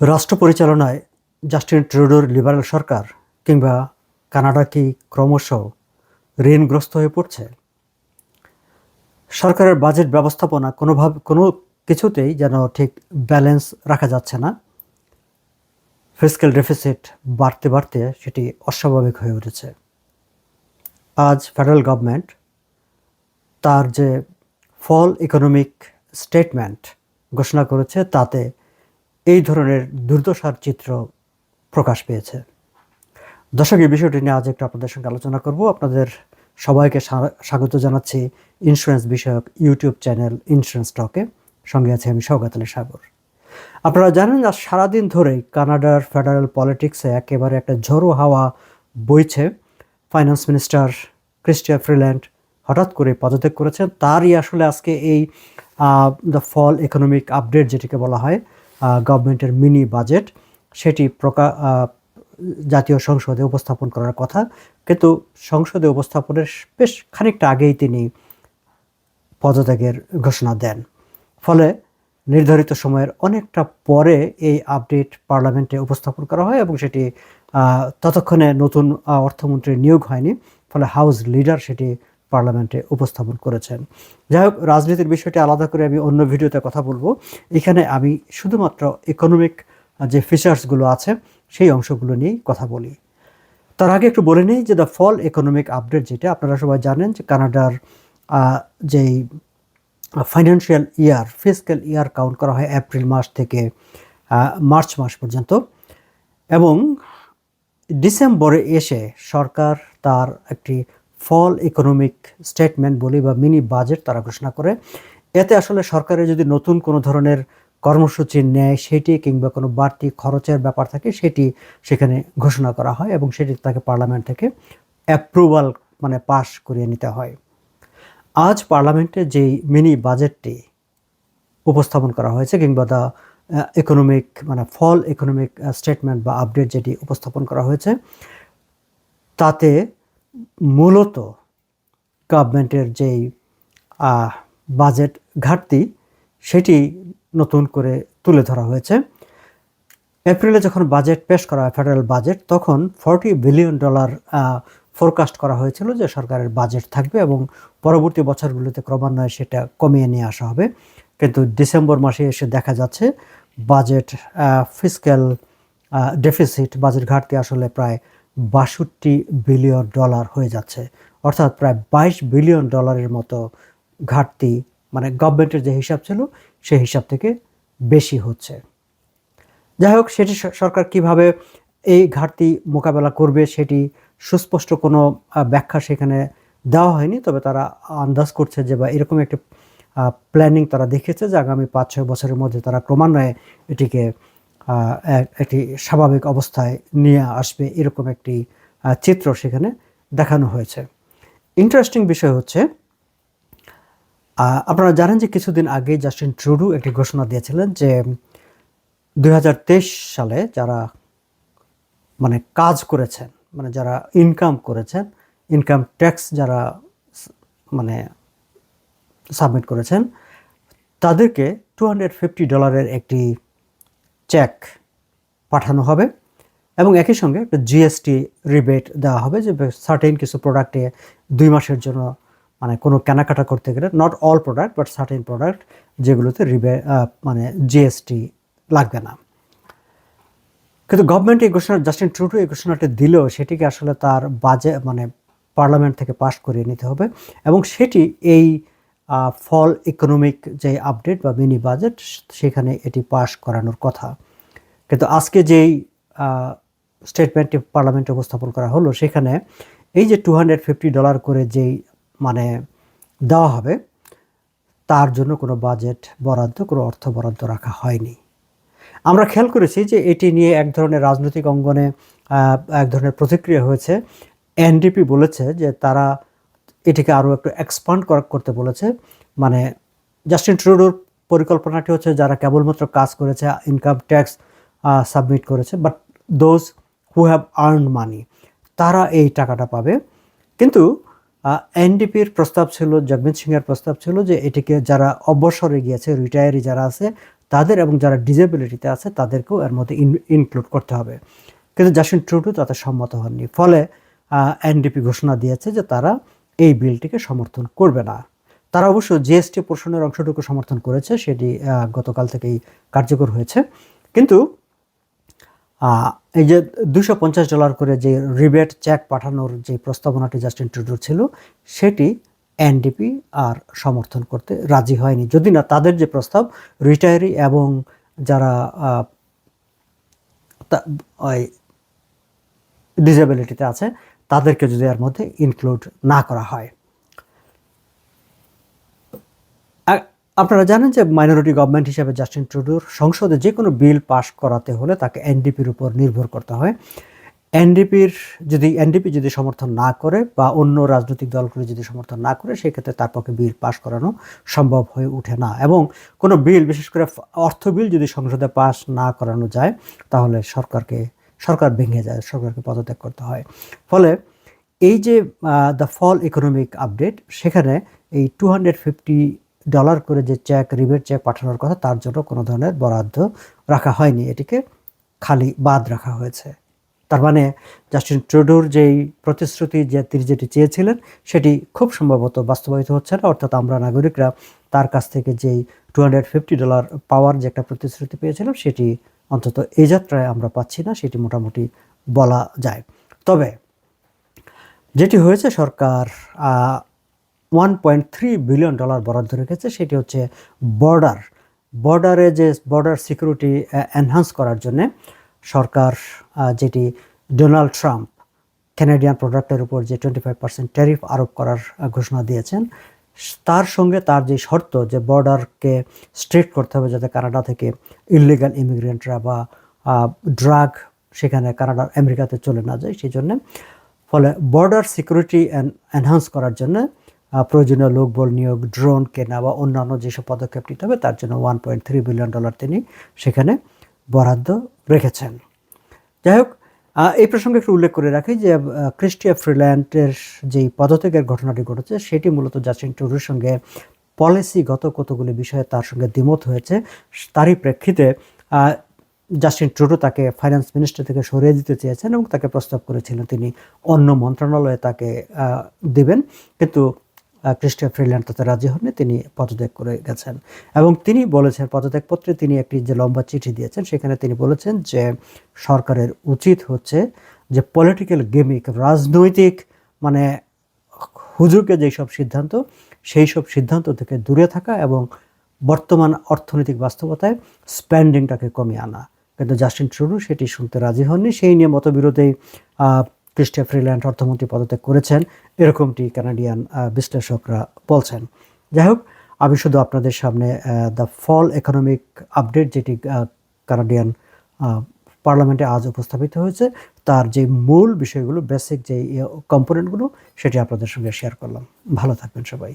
রাষ্ট্র পরিচালনায় জাস্টিন ট্রুডোর লিবারেল সরকার কিংবা কানাডা কি ক্রমশ ঋণগ্রস্ত হয়ে পড়ছে? সরকারের বাজেট ব্যবস্থাপনা কোনোভাবে, কোনো কিছুতেই যেন ঠিক ব্যালেন্স রাখা যাচ্ছে না। ফিজিক্যাল ডেফিসিট বাড়তে বাড়তে সেটি অস্বাভাবিক হয়ে উঠেছে। আজ ফেডারেল গভর্নমেন্ট তার যে ফল ইকোনমিক স্টেটমেন্ট ঘোষণা করেছে তাতে এই ধরনের দুর্দশার চিত্র প্রকাশ পেয়েছে। দর্শক, এই বিষয়টি নিয়ে আজ একটু আপনাদের সঙ্গে আলোচনা করব। আপনাদের সবাইকে স্বা- স্বাগত জানাচ্ছি ইন্স্যুরেন্স বিষয়ক ইউটিউব চ্যানেল ইন্স্যুরেন্স টকে। সঙ্গে আছে আমি সৌগাত আলী সাগর। আপনারা জানেন আজ সারাদিন ধরেই কানাডার ফেডারেল পলিটিক্সে একেবারে একটা ঝোড়ো হাওয়া বইছে। ফাইন্যান্স মিনিস্টার ক্রিস্টিয়া ফ্রিল্যান্ড হঠাৎ করে পদত্যাগ করেছেন। তারই আসলে আজকে এই দ্য ফল ইকোনমিক আপডেট, যেটিকে বলা হয় গভর্নমেন্টের মিনি বাজেট সেটি প্রকা জাতীয় সংসদে উপস্থাপন করার কথা। কিন্তু সংসদে উপস্থাপনের বেশ খানিকটা আগেই তিনি পদত্যাগের ঘোষণা দেন। ফলে নির্ধারিত সময়ের অনেকটা পরে এই আপডেট পার্লামেন্টে উপস্থাপন করা হয় এবং সেটি ততক্ষণে নতুন আহ, অর্থমন্ত্রীর নিয়োগ হয়নি। ফলে হাউস লিডার সেটি পার্লামেন্টে উপস্থাপন করেছেন। যাই হোক, রাজনীতির বিষয়টি আলাদা করে আমি অন্য ভিডিওতে কথা বলব। এখানে আমি শুধুমাত্র ইকোনমিক যে ফিচার্সগুলো আছে, সেই অংশগুলো নিয়েই কথা বলি। তার আগে একটু বলে নিই যে দ্য ফল ইকোনমিক আপডেট যেটা আপনারা সবাই জানেন যে কানাডার যেই financial year physical year count করা হয় এপ্রিল মাস থেকে মার্চ মাস পর্যন্ত। এবং ডিসেম্বরে এসে সরকার তার একটি ফল ইকোনমিক স্টেটমেন্ট বলি বা মিনি বাজেট তারা ঘোষণা করে। এতে আসলে সরকারের যদি নতুন কোনো ধরনের কর্মসূচি নেয়, সেটি কিংবা কোনো বাড়তি খরচের ব্যাপার থাকে, সেটি সেখানে ঘোষণা করা হয় এবং সেটি তাকে পার্লামেন্ট থেকে অ্যাপ্রুভাল মানে পাশ করিয়ে নিতে হয়। আজ পার্লামেন্টে যেই মিনি বাজেটটি উপস্থাপন করা হয়েছে কিংবা দ্য ইকোনমিক মানে ফল ইকোনমিক স্টেটমেন্ট বা আপডেট যেটি উপস্থাপন করা হয়েছে, তাতে মূলত গভর্নমেন্টের যেই বাজেট ঘাটতি, সেটি নতুন করে তুলে ধরা হয়েছে। এপ্রিলে যখন বাজেট পেশ করা হয় ফেডারেল বাজেট তখন ফর্টি বিলিয়ন ডলার ফোরকাস্ট করা হয়েছিল যে সরকারের বাজেট থাকবে এবং পরবর্তী বছরগুলোতে ক্রমান্বয়ে সেটা কমিয়ে নিয়ে আসা হবে। কিন্তু ডিসেম্বর মাসে এসে দেখা যাচ্ছে বাজেট ফিজিক্যাল ডেফিসিট বাজেট ঘাটতি আসলে প্রায় বাষট্টি বিলিয়ন ডলার হয়ে যাচ্ছে। অর্থাৎ প্রায় বাইশ বিলিয়ন ডলারের মতো ঘাটতি মানে গভর্নমেন্টের যে হিসাব ছিল, সেই হিসাব থেকে বেশি হচ্ছে। যাই হোক, সেটি সরকার কীভাবে এই ঘাটতি মোকাবেলা করবে সেটি সুস্পষ্ট কোনো ব্যাখ্যা সেখানে দেওয়া হয়নি। তবে তারা আন্দাজ করছে যে বা এরকম একটি প্ল্যানিং তারা দেখেছে যে আগামী পাঁচ ছয় বছরের মধ্যে তারা ক্রমান্বয়ে এটিকে একটি স্বাভাবিক অবস্থায় নিয়ে আসবে এরকম একটি চিত্র সেখানে দেখানো হয়েছে। ইন্টারেস্টিং বিষয় হচ্ছে আপনারা জানেন যে কিছুদিন আগে জাস্টিন ট্রুডু একটি ঘোষণা দিয়েছিলেন যে দু হাজার তেইশ সালে যারা মানে কাজ করেছেন মানে যারা ইনকাম করেছেন ইনকাম ট্যাক্স যারা মানে সাবমিট করেছেন, তাদেরকে টু ডলারের একটি চেক পাঠানো হবে এবং একই সঙ্গে একটা জিএসটি রিবেট দেওয়া হবে যে সার্টেন কিছু প্রোডাক্টে দুই মাসের জন্য মানে কোনো কেনাকাটা করতে গেলে not all product but certain product যেগুলোতে রিবে মানে জিএসটি লাগবে না। কিন্তু গভর্নমেন্ট এই ঘোষণা জাস্টিন ট্রুডু এই ঘোষণাটি দিলেও সেটিকে আসলে তার বাজে মানে পার্লামেন্ট থেকে পাশ করিয়ে নিতে হবে এবং সেটি এই ফল ইকোনমিক যে আপডেট বা মিনি বাজেট সেখানে এটি পাশ করানোর কথা। কিন্তু আজকে যেই স্টেটমেন্টটি পার্লামেন্টে উপস্থাপন করা হলো, সেখানে এই যে টু হান্ড্রেড ফিফটি ডলার করে যেই মানে দেওয়া হবে, তার জন্য কোনো বাজেট বরাদ্দ, কোনো অর্থ বরাদ্দ রাখা হয়নি। আমরা খেয়াল করেছি যে এটি নিয়ে এক ধরনের রাজনৈতিক অঙ্গনে এক ধরনের প্রতিক্রিয়া হয়েছে। এনডিপি বলেছে যে তারা এটিকে আরও একটু এক্সপান্ড করতে বলেছে। মানে জাস্টিন ট্রুডোর পরিকল্পনাটি হচ্ছে যারা কেবলমাত্র কাজ করেছে ইনকাম ট্যাক্স সাবমিট করেছে but those who have earn money তারা এই টাকাটা পাবে। কিন্তু এনডিপির প্রস্তাব ছিল জগমিত সিংয়ের প্রস্তাব ছিল যে এটিকে যারা অবসরে গিয়েছে রিটায়ারি যারা আছে, তাদের এবং যারা ডিজেবিলিটিতে আছে, তাদেরকেও এর মধ্যে ইনক্লুড করতে হবে। কিন্তু জাসিন ট্রুডু তাতে সম্মত হননি। ফলে এনডিপি ঘোষণা দিয়েছে যে তারা এই বিলটিকে সমর্থন করবে না। তারা অবশ্য জিএসটি পোষণের অংশটুকু সমর্থন করেছে, সেটি গতকাল থেকেই কার্যকর হয়েছে। কিন্তু এই যে দুশো পঞ্চাশ ডলার করে যে রিবেট চেক পাঠানোর যে প্রস্তাবনাটি জাস্টিন ট্রুডোর ছিল, সেটি এনডিপি আর সমর্থন করতে রাজি হয়নি। যদি না, তাদের যে প্রস্তাব, রিটায়ারি এবং যারা ডিসেবিলিটিতে আছে, তাদেরকে যদি এর মধ্যে ইনক্লুড না করা হয়। আপনারা জানেন যে মাইনরিটি গভর্নমেন্ট হিসেবে জাস্টিন ট্রুডোর সংসদে যে কোনো বিল পাশ করাতে হলে তাকে এনডিপির উপর নির্ভর করতে হয়। এনডিপির যদি এনডিপি যদি সমর্থন না করে বা অন্য রাজনৈতিক দলগুলি যদি সমর্থন না করে, সেক্ষেত্রে তার পক্ষে বিল পাশ করানো সম্ভব হয়ে ওঠে না। এবং কোনো বিল বিশেষ করে অর্থ বিল যদি সংসদে পাশ না করানো যায়, তাহলে সরকারকে সরকার ভেঙে যায়, সরকারকে পদত্যাগ করতে হয়। ফলে এই যে দ্য ফল ইকোনমিক আপডেট সেখানে এই টু হান্ড্রেড ফিফটি ডলার করে যে চেক রিবেট চেক পাঠানোর কথা, তার জন্য কোনো ধরনের বরাদ্দ রাখা হয়নি। এটিকে খালি বাদ রাখা হয়েছে। তার মানে জাস্টিন ট্রুডোর যেই প্রতিশ্রুতি যে তিনি যেটি চেয়েছিলেন, সেটি খুব সম্ভবত বাস্তবায়িত হচ্ছে না। অর্থাৎ আমরা নাগরিকরা তার কাছ থেকে যেই টু হান্ড্রেড ফিফটি ডলার পাওয়ার যে একটা প্রতিশ্রুতি পেয়েছিলাম, সেটি অন্তত এই যাত্রায় আমরা পাচ্ছি না, সেটি মোটামুটি বলা যায়। তবে যেটি হয়েছে, সরকার one point three billion dollar বরাদ্দ রেখেছে, সেটি হচ্ছে বর্ডার বর্ডারে যে বর্ডার সিকিউরিটি এনহান্স করার জন্যে সরকার যেটি ডোনাল্ড ট্রাম্প ক্যানাডিয়ান প্রোডাক্টের উপর যে টোয়েন্টি ফাইভ পার্সেন্ট ট্যারিফ আরোপ করার ঘোষণা দিয়েছেন তার সঙ্গে তার যে শর্ত যে বর্ডারকে স্ট্রেট করতে হবে যাতে কানাডা থেকে ইলিগাল ইমিগ্রেন্টরা বা ড্রাগ সেখানে কানাডা, আমেরিকাতে চলে না যায়, সেই জন্যে ফলে বর্ডার সিকিউরিটি এনহান্স করার জন্য প্রয়োজনীয় লোকবল নিয়োগ ড্রোন কেনা বা অন্যান্য যেসব পদক্ষেপ নিতে হবে, তার জন্য one point three billion dollar তিনি সেখানে বরাদ্দ রেখেছেন। যাই হোক এই প্রসঙ্গে একটু উল্লেখ করে রাখি যে ক্রিস্টিয়া ফ্রিল্যান্ডের যেই পদত্যাগের ঘটনাটি ঘটেছে, সেটি মূলত জাস্টিন টুডুর সঙ্গে পলিসিগত কতগুলি বিষয়ে তার সঙ্গে দ্বিমত হয়েছে, তারই প্রেক্ষিতে জাস্টিন ট্রুডো তাকে ফাইন্যান্স মিনিস্টার থেকে সরিয়ে দিতে চেয়েছেন এবং তাকে প্রস্তাব করেছিলেন তিনি অন্য মন্ত্রণালয়ে তাকে দিবেন। কিন্তু ক্রিস্টিয়া ফ্রিল্যান্ড তাতে রাজি হননি, তিনি পদত্যাগ করে গেছেন। এবং তিনি বলেছেন, পদত্যাগপত্রে তিনি একটি যে লম্বা চিঠি দিয়েছেন, সেখানে তিনি বলেছেন যে সরকারের উচিত হচ্ছে যে পলিটিক্যাল গেমিক রাজনৈতিক মানে হুজুকে যেসব সিদ্ধান্ত সেই সব সিদ্ধান্ত থেকে দূরে থাকা এবং বর্তমান অর্থনৈতিক বাস্তবতায় স্প্যান্ডিংটাকে কমিয়ে আনা। কিন্তু জাস্টিন ট্রুডু সেটি শুনতে রাজি হননি, সেই নিয়ে মতবিরোধেই ক্রিস্টিয়া ফ্রিল্যান্ড অর্থমন্ত্রী পদত্যাগ করেছেন, এরকমটি কানাডিয়ান বিশ্লেষকরা বলছেন। যাই হোক, আমি শুধু আপনাদের সামনে দ্য ফল ইকোনমিক আপডেট যেটি কানাডিয়ান পার্লামেন্টে আজ উপস্থাপিত হয়েছে, তার যে মূল বিষয়গুলো বেসিক যে কম্পোনেন্টগুলো সেটি আপনাদের সঙ্গে শেয়ার করলাম। ভালো থাকবেন সবাই।